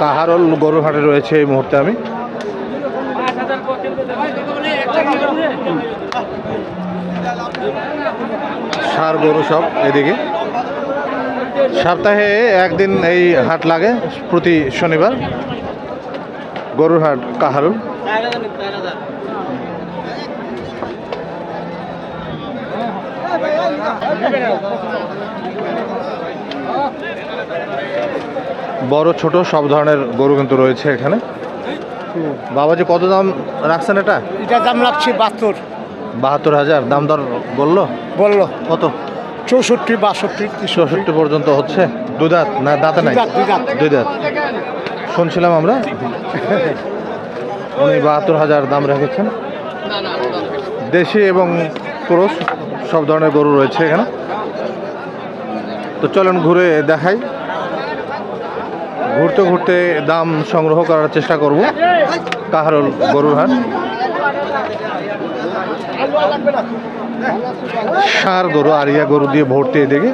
কাহারল গরুর হাটে রয়েছে এই মুহূর্তে আমি? সার গরু সব এদিকে। সপ্তাহে একদিন এই হাট লাগে প্রতি শনিবার। গরুর হাট কাহারুল বড় ছোট সব ধরনের গরু কিন্তু রয়েছে এখানে। বাবাজি কত দাম রাখছেন এটা? এটা দাম লাগছে বাহাত্তর। বাহাত্তর হাজার। দাম দর বলল? বলল। কত? চৌষট্টি বাষট্টি। চৌষট্টি পর্যন্ত হচ্ছে। দুই দাঁত না দাঁতে নাই? দুই দাঁত, দুই দাঁত। দুই দাঁত। শুনছিলাম আমরা। উনি বাহাত্তর হাজার দাম রেখেছেন। দেশি এবং ক্রোস। সব ধরনের গরু রয়েছে এখানে। তো চলেন ঘুরে দেখাই। ঘুরতে ঘুরতে দাম সংগ্রহ করার চেষ্টা করব। কাহারল গরুর হাট। সার গরু, আরিয়া গরু দিয়ে ভর্তি এদিকে।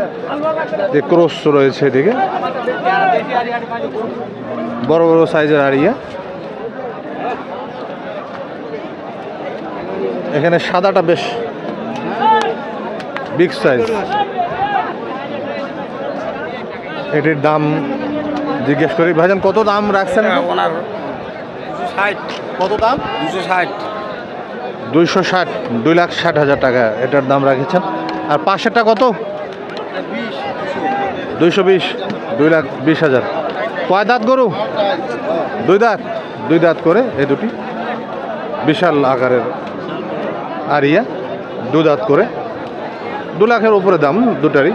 যে ক্রোস রয়েছে এদিকে। বড় বড় সাইজের আরিয়া। এখানে সাদাটা বেশ বিগ সাইজ এটির দাম জিজ্ঞেস করি। ভাইজান কত দাম রাখছেন? ওনার কত দাম? দুশো ষাট। দুইশো ষাট দুই লাখ ষাট হাজার টাকা এটার দাম রাখেছেন। আর পাশেরটা কত? দুইশো বিশ দুই লাখ বিশ হাজার। কয় দাঁত গরু? দুই দাঁত। দুই দাঁত করে এই দুটি। বিশাল আকারের আরিয়া। দু দাঁত করে। দু লাখের উপরে দাম দুটারই।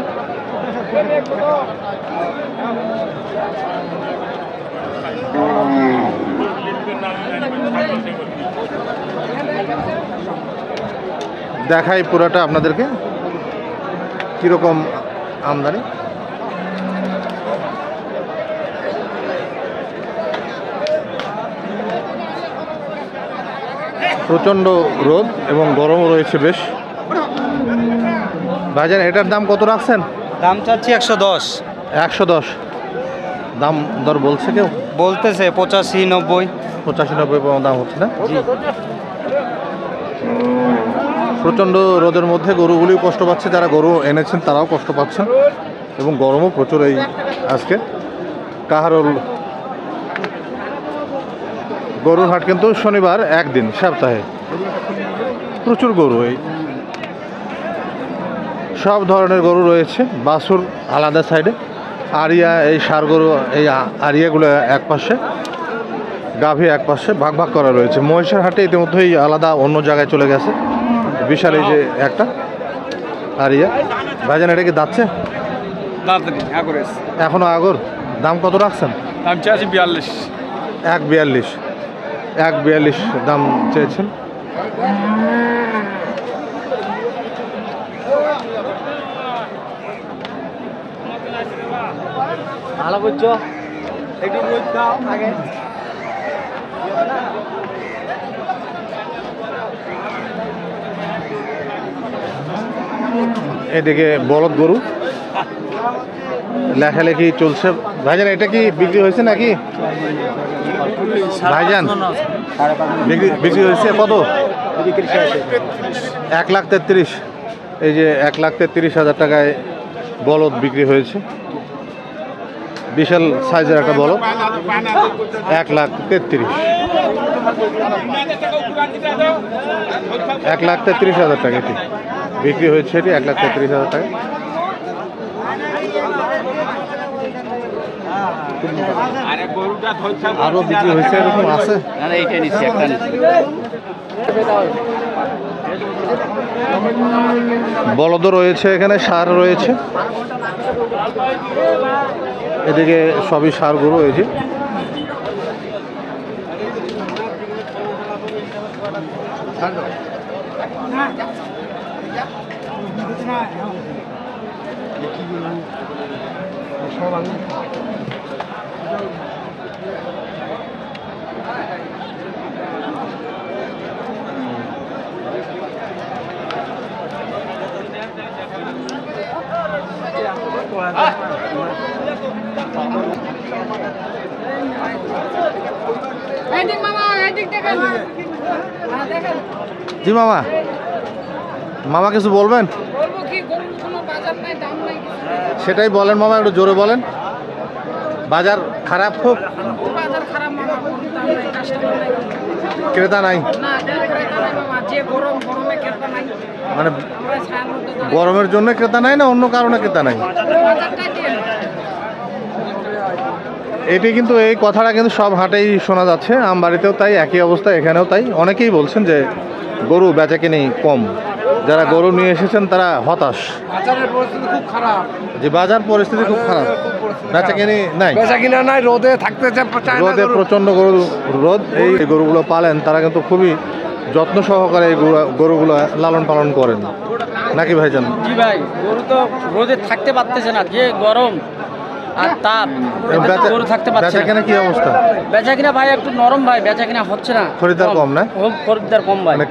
দেখাই পুরাটা আপনাদেরকে, কীরকম আমদানি। প্রচণ্ড রোদ এবং গরমও রয়েছে বেশ। ভাইজান এটার দাম কত রাখছেন? দাম চাচ্ছি একশো দশ। একশো দশ। দাম দর বলছে কেউ? বলতেছে পঁচাশি নব্বই। পঁচাশি নব্বই দাম হচ্ছে না? প্রচণ্ড রোদের মধ্যে গরুগুলিও কষ্ট পাচ্ছে যারা গরু এনেছেন তারাও কষ্ট পাচ্ছেন এবং গরমও প্রচুর এই আজকে। কাহারল গরুর হাট কিন্তু শনিবার একদিন সপ্তাহে। প্রচুর গরু এই সব ধরনের গরু রয়েছে বাছুর আলাদা সাইডে আরিয়া এই সার গরু এই আরিয়াগুলো এক পাশে গাভী এক পাশে ভাগ ভাগ করা রয়েছে। মহিষের হাটে ইতিমধ্যেই আলাদা অন্য জায়গায় চলে গেছে। বিশাল এই যে একটা আরিয়া। ভাইজান এটা কি যাচ্ছে এখনও আগর? দাম কত রাখছেন? দাম চাচ্ছি বিয়াল্লিশ। এক বিয়াল্লিশ। এক বিয়াল্লিশ দাম চেয়েছেন। ভালো করছ একটু রোদ দাও আগে। এদিকে বলদ গরু। লেখালেখি চলছে। ভাইজান এটা কি বিক্রি হয়েছে নাকি? ভাইজান বিক্রি বিক্রি হয়েছে কত? এক লাখ তেত্রিশ। এই যে এক লাখ তেত্রিশ হাজার টাকায় বলদ বিক্রি হয়েছে। বিশাল সাইজের একটা বলদ। এক লাখ তেত্রিশ। এক লাখ তেত্রিশ হাজার টাকা এটি। বিক্রি হয়েছে এটি এক লাখ তেত্রিশ হাজার টাকা। আরও বিক্রি হয়েছে এরকম আছে? বলদও রয়েছে এখানে সার রয়েছে। এদিকে সবই সার গরু এই জি মামা। মামা কিছু বলবেন। সেটাই বলেন মামা একটু জোরে বলেন। বাজার খারাপ খুব? ক্রেতা নাই? মানে। গরমের জন্য ক্রেতা নাই না অন্য কারণে ক্রেতা নাই? এটি কিন্তু এই কথাটা কিন্তু সব হাটেই শোনা যাচ্ছে। আমবাড়িতেও তাই একই অবস্থা এখানেও তাই। অনেকেই বলছেন যে গরু বেচা কিনি কম। যারা গরু নিয়ে এসেছেন তারা হতাশ। বাজারের পরিস্থিতি খুব খারাপ। যে বাজার পরিস্থিতি খুব খারাপ। বেচা কিনি নাই। বেচা কিনা নাই রোদে থাকতে চায় রোদে গরু। প্রচণ্ড গরু রোদ। এই গরুগুলো পালেন তারা কিন্তু খুবই যত্ন সহকারে এই গরুগুলো লালন পালন করেন। নাকি ভাইজান? জি ভাই গরু তো রোদে থাকতে পারতেছে না যে গরম। আর তাপ বেচা- গরু থাকতে পারছে বেচা না কেনা কি অবস্থা? বেচা কিনা ভাই একটু নরম ভাই বেচা কিনা হচ্ছে না। খরিদ্দার কম। না? খরিদ্দার কম ভাই। মানে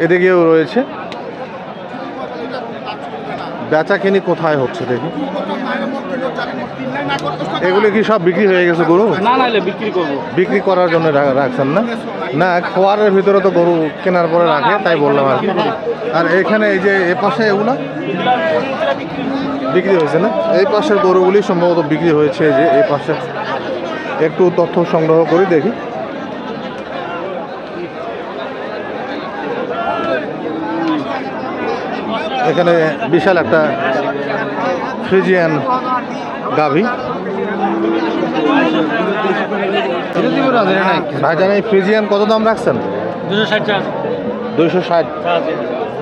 এদিকেও রয়েছে? বেচা কিনি কোথায় হচ্ছে দেখি। এগুলি কি সব বিক্রি হয়ে গেছে গরু? না বিক্রি করব। বিক্রি করার জন্য রাখছেন না? না খোয়ারের ভিতরে তো গরু কেনার পরে রাখে তাই বললাম আর কি। আর এখানে এই যে এ পাশে এগুলো? বিক্রি হয়েছে না? এই পাশের গরুগুলি সম্ভবত বিক্রি হয়েছে যে এই পাশে। একটু তথ্য সংগ্রহ করি দেখি। এখানে বিশাল একটা ফ্রিজিয়ান গাভী। ভাইজান এই ফ্রিজিয়ান কত দাম রাখছেন? দুশো ষাট দুইশো ষাট।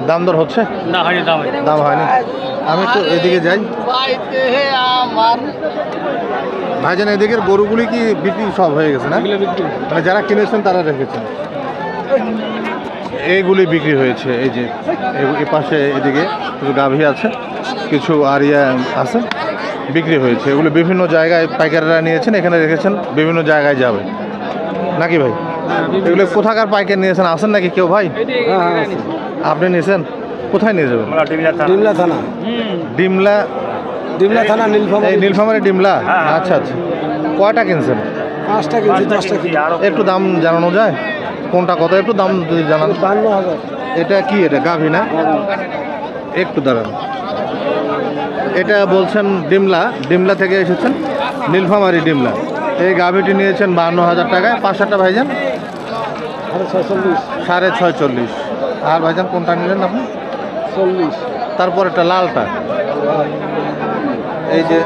দাম দর হচ্ছে? না হয়নি দাম দাম হয়নি। আমি তো এদিকে যাই। ভাইজান এদিকের গরুগুলি কি বিক্রি সব হয়ে গেছে না? মানে যারা কিনেছেন তারা রেখেছেন? এইগুলি বিক্রি হয়েছে এই যে এই পাশে এদিকে কিছু গাভী আছে কিছু আরিয়া আছে। বিক্রি হয়েছে। এগুলো বিভিন্ন জায়গায় পাইকাররা নিয়েছেন এখানে রেখেছেন বিভিন্ন জায়গায় যাবে। নাকি ভাই? এগুলো কোথাকার পাইকার নিয়েছেন? আসেন নাকি কেউ ভাই? আপনি নিয়েছেন? কোথায় নিয়ে যাবেন? ডিমলা থানা। ডিমলা? ডিমলা থানা নীলফামারী এই নীলফামারী। ডিমলা? আচ্ছা আচ্ছা। কয়টা কিনছেন? পাঁচটা কিনছি দশটা একটু দাম জানানো যায়? কোনটা কত? একটু দাম যদি জানান। এটা কি? এটা গাভী না? একটু দাঁড়ান। এটা বলছেন ডিমলা। ডিমলা থেকে এসেছেন নীলফামারি ডিমলা। এই গাভীটি নিয়েছেন বান্ন হাজার টাকায়। পাঁচশোটা ভাইজান? সাড়ে ছয় চল্লিশ আর ভাইজান কোনটা নিলেন আপনি? চল্লিশ। তারপর একটা লালটা। এই যে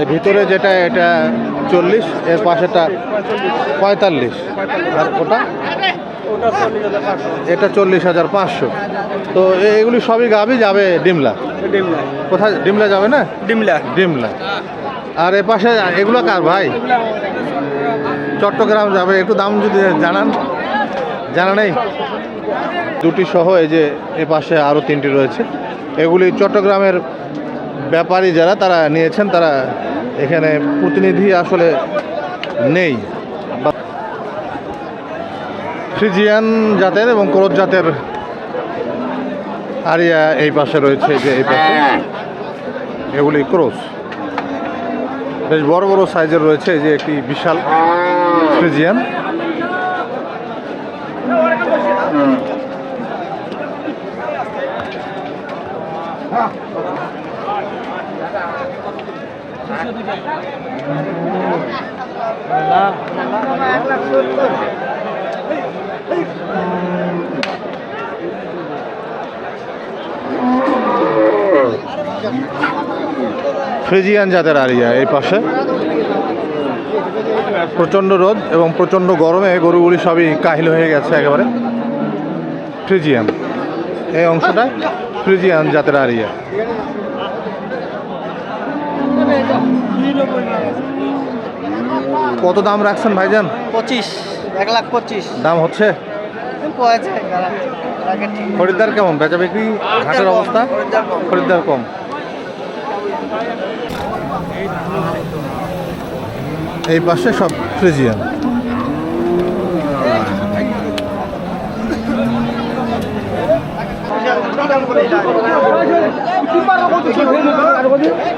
এর ভিতরে যেটা এটা চল্লিশ এর পাশেটা পঁয়তাল্লিশ। আর ওটা? এটা চল্লিশ হাজার পাঁচশো। তো এগুলি সবই গাবি? যাবে ডিমলা? ডিমলা। কোথায়? ডিমলা যাবে না? ডিমলা। ডিমলা। আর এ পাশে এগুলো কার ভাই? চট্টগ্রাম যাবে। একটু দাম যদি জানান। জানা নেই? দুটি সহ এই যে এ পাশে আরও তিনটি রয়েছে। এগুলি চট্টগ্রামের ব্যাপারী যারা তারা নিয়েছেন তারা এখানে প্রতিনিধি আসলে নেই। ফ্রিজিয়ান জাতের এবং ক্রোধ জাতের আরিয়া এই পাশে রয়েছে যে এই পাশে। এগুলি ক্রোস। বেশ বড় বড় সাইজের রয়েছে যে একটি বিশাল ফ্রিজিয়ান। ফ্রিজিয়ান জাতের আরিয়া এই পাশে। প্রচণ্ড রোদ এবং প্রচণ্ড গরমে গরুগুলি সবই কাহিল হয়ে গেছে একেবারে। ফ্রিজিয়ান। এই অংশটা ফ্রিজিয়ান জাতের আরিয়া। কত দাম রাখছেন ভাইজান? পঁচিশ এক লাখ পঁচিশ। দাম হচ্ছে? খরিদ্দার কেমন? বেচা বিক্রি? ঘাটের অবস্থা? খরিদ্দার কম। এই পাশে সব ফ্রিজিয়ান।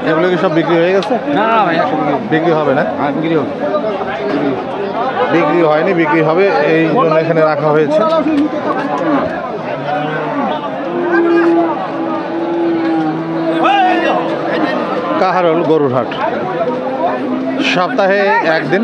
এগুলো কি সব বিক্রি হয়ে গেছে? না না ভাই বিক্রি। বিক্রি হবে না? হ্যাঁ বিক্রি হবে। বিক্রি হয়নি বিক্রি হবে এই জন্য এখানে রাখা হয়েছে। কাহারল গরুর হাট সপ্তাহে একদিন।